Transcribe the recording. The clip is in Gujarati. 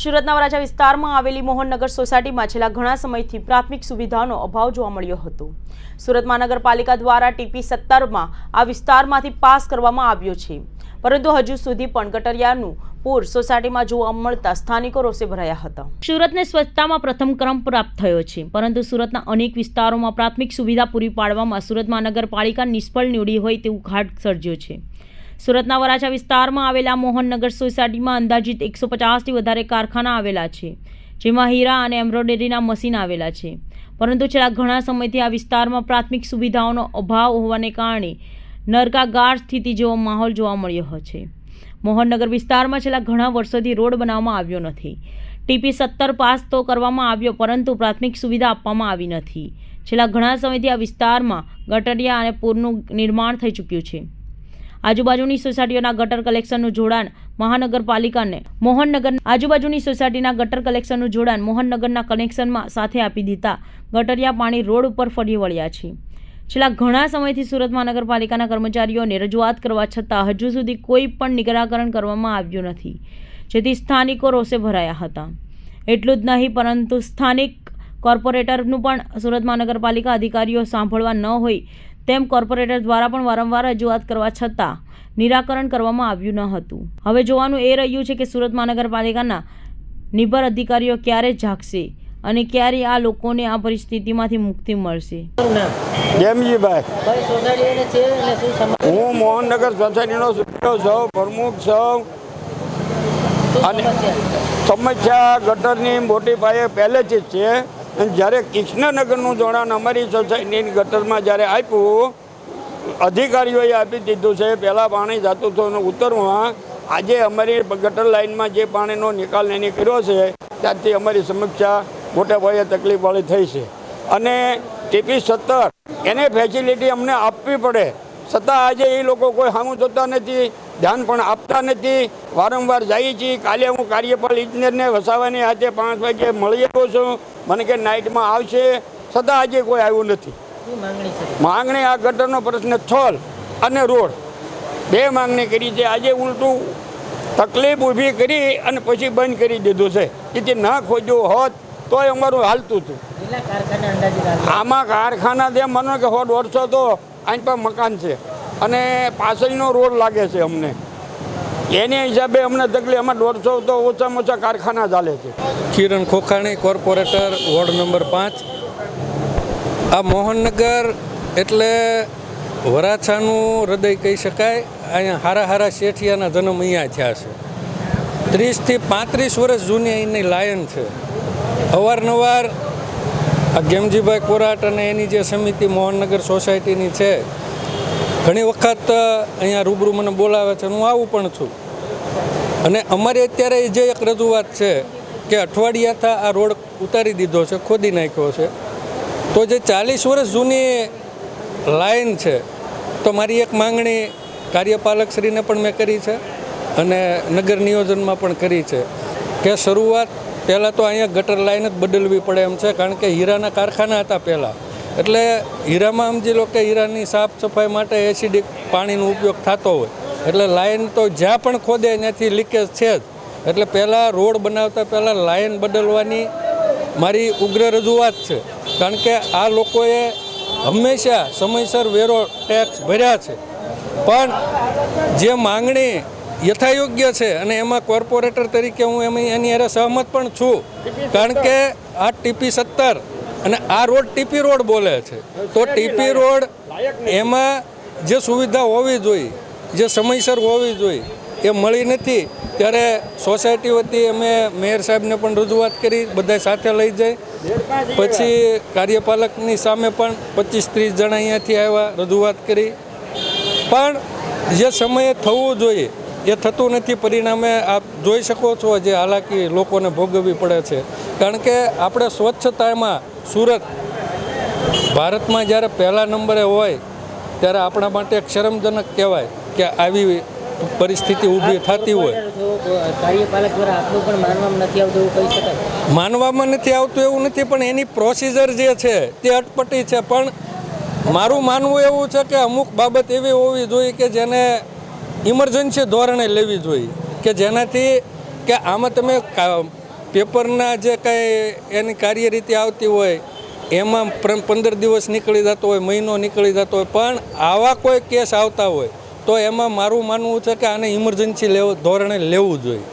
સુરતના વરાછા વિસ્તારમાં આવેલી મોહનનગર સોસાયટીમાં છેલ્લા ઘણા સમયથી પ્રાથમિક સુવિધાનો અભાવ જોવા મળ્યો હતો. સુરત મહાનગરપાલિકા દ્વારા ટીપી સત્તરમાં આ વિસ્તારમાંથી પાસ કરવામાં આવ્યો છે. પરંતુ હજુ સુધી પણ ગટરિયાનું પૂર સોસાયટીમાં જોવા મળતા સ્થાનિકો રોષે ભરાયા હતા. સુરતને સ્વચ્છતામાં પ્રથમ ક્રમ પ્રાપ્ત થયો છે, પરંતુ સુરતના અનેક વિસ્તારોમાં પ્રાથમિક સુવિધા પૂરી પાડવામાં સુરત મહાનગરપાલિકા નિષ્ફળ નીવડી હોય તેવું ઘાટ સર્જ્યો છે. સુરતના વરાછા વિસ્તારમાં આવેલા મોહનનગર સોસાયટીમાં અંદાજિત એકસો પચાસથી વધારે કારખાના આવેલા છે, જેમાં હીરા અને એમ્બ્રોઇડરીના મશીન આવેલા છે. પરંતુ છેલ્લા ઘણા સમયથી આ વિસ્તારમાં પ્રાથમિક સુવિધાઓનો અભાવ હોવાને કારણે નરકાગાર સ્થિતિ જેવો માહોલ જોવા મળ્યો છે. મોહનનગર વિસ્તારમાં છેલ્લા ઘણા વર્ષોથી રોડ બનાવવામાં આવ્યો નથી. ટીપી સત્તર પાસ તો કરવામાં આવ્યો, પરંતુ પ્રાથમિક સુવિધા આપવામાં આવી નથી. છેલ્લા ઘણા સમયથી આ વિસ્તારમાં ગટરિયા અને પૂરનું નિર્માણ થઈ ચૂક્યું છે. આજુબાજુની સોસાયટીઓના ગટર કલેક્શનનું જોડાણ મહાનગરપાલિકાને મોહનનગર આજુબાજુની સોસાયટીના ગટર કલેક્શનનું જોડાણ મોહનનગરના કનેક્શનમાં સાથે આપી દીધા. ગટરિયા પાણી રોડ ઉપર ફરી વળ્યા છે. છેલ્લા ઘણા સમયથી સુરત મહાનગરપાલિકાના કર્મચારીઓને રજૂઆત કરવા છતાં હજુ સુધી કોઈ પણ નિરાકરણ કરવામાં આવ્યું નથી. જેથી સ્થાનિકો રોષે ભરાયા હતા. એટલું જ નહીં, પરંતુ સ્થાનિક કોર્પોરેટરનું પણ સુરત મહાનગરપાલિકા અધિકારીઓ સાંભળવા ન હોય તેમ કોર્પોરેટર દ્વારા પણ વારંવાર રજૂઆત કરવા છતાં નિરાકરણ કરવામાં આવ્યું ન હતું. હવે જોવાનું એ રહ્યું છે કે સુરત મહાનગરપાલિકાના નિભર અધિકારીઓ ક્યારે જાગશે અને ક્યારે આ લોકોને આ પરિસ્થિતિમાંથી મુક્તિ મળશે. હું મોહનનગર સોસાયટીનો છું પ્રમુખ છું. અને- સમસ્યા સમસ્યા ગટરની મોટી પાયે પહેલેથી જ છે. અને જ્યારે કૃષ્ણનગરનું જોડાણ અમારી સોસાયટીની ગટરમાં જ્યારે આપ્યું, અધિકારીઓએ આપી દીધું છે, પહેલાં પાણી જતું હતું અને ઉત્તરમાં આજે અમારી ગટર લાઇનમાં જે પાણીનો નિકાલ એની કર્યો છે, ત્યારથી અમારી સમસ્યા મોટા પાયે તકલીફવાળી થઈ છે. અને ટીપી સત્તર, એને ફેસિલિટી અમને આપવી પડે. છતાં આજે એ લોકો કોઈ સામું જોતા નથી ધ્યાન પણ આપતા નથી. વારંવાર જઈએ છીએ કાલે હું કાર્યપાલ ઇજનેરને વસાવાની આજે પાંચ વાગે મળી આવ્યો છું. મને કે નાઇટમાં આવશે. છતાં આજે કોઈ આવ્યું નથી. માંગણી આ ગટરનો પ્રશ્ન છોલ અને રોડ. બે માંગણી કરી છે. આજે ઉલટું તકલીફ ઊભી કરી અને પછી બંધ કરી દીધું છે. એથી ના ખોજ્યું હોત તોય અમારું હાલતું હતું. આમાં કારખાના જે માનો કે સો દોઢસો તો અહીં પર મકાન છે. અને પાછળનો રોડ લાગે છે અમને. એની હિસાબે અમને તકલીફ અમારે દોઢસો તો ઓછામાં ઓછા કારખાના ચાલે છે. Kiran Khokhani corporator ward number પાંચ. આ મોહનનગર એટલે વરાછાનું હૃદય કહી શકાય. અહીંયા હારા હારા શેઠિયાના જન્મ અહીંયા થયા છે. ત્રીસથી પાંત્રીસ વર્ષ જૂની અહીંની લાયન છે. અવારનવાર આ ગેમજીભાઈ કોરાટ અને એની જે સમિતિ મોહનનગર સોસાયટીની છે, ઘણી વખત અહીંયા રૂબરૂ મને બોલાવે છે, હું આવું પણ છું. અને અમારી અત્યારે જે એક રજૂઆત છે કે અઠવાડિયાથી આ રોડ ઉતારી દીધો છે, ખોદી નાખ્યો છે, તો જે ચાલીસ વર્ષ જૂની લાઈન છે, તો મારી એક માંગણી કાર્યપાલકશ્રીને પણ મેં કરી છે અને નગર નિયોજનમાં પણ કરી છે કે શરૂઆત પહેલાં તો અહીંયા ગટર લાઈન જ બદલવી પડે એમ છે, કારણ કે હીરાના કારખાના હતા પહેલાં. એટલે હીરામાં સમજી લો કે હીરાની સાફ સફાઈ માટે એસિડિક પાણીનો ઉપયોગ થતો હોય. એટલે લાઈન તો જ્યાં પણ ખોદે ત્યાંથી લીકેજ છે જ. એટલે પહેલાં રોડ બનાવતા પહેલાં લાઈન બદલવાની મારી ઉગ્ર રજૂઆત છે. કારણ કે આ લોકોએ હંમેશા સમયસર વેરો ટેક્સ ભર્યા છે. પણ જે માંગણી યથાયોગ્ય છે અને એમાં કોર્પોરેટર તરીકે હું એમ એની અરે સહમત પણ છું. કારણ કે આ ટીપી સત્તર અને આ રોડ ટીપી રોડ બોલે છે. તો ટીપી રોડ એમાં જે સુવિધા હોવી જોઈએ, જે સમયસર હોવી જોઈએ, એ મળી નથી. ત્યારે સોસાયટી વતી અમે મેયર સાહેબને પણ રજૂઆત કરી બધા સાથે લઈ જાય પછી કાર્યપાલકની સામે પણ પચીસ ત્રીસ જણા અહીંયાથી આવ્યા, રજૂઆત કરી. પણ જે સમયે થવું જોઈએ એ થતું નથી પરિણામે આપ જોઈ શકો છો જે હાલાકી લોકોને ભોગવવી પડે છે. કારણ કે આપણે સ્વચ્છતામાં સુરત ભારતમાં જ્યારે પહેલા નંબરે હોય ત્યારે આપણા માટે એક શરમજનક કહેવાય કે આવી પરિસ્થિતિ ઊભી થતી હોય. માનવામાં નથી આવતું એવું નથી પણ એની પ્રોસિજર જે છે તે અટપટી છે. પણ મારું માનવું એવું છે કે અમુક બાબત એવી હોવી જોઈએ કે જેને ઇમરજન્સી ધોરણે લેવી જોઈએ. કે જેનાથી કે આમાં તમે પેપરના જે કાંઈ એની કાર્યરીતિ આવતી હોય, એમાં પંદર દિવસ નીકળી જતો હોય, મહિનો નીકળી જતો હોય, પણ આવા કોઈ કેસ આવતા હોય, તો એમાં મારું માનવું છે કે આને ઇમરજન્સી લેવ, ધોરણે લેવું જોઈએ.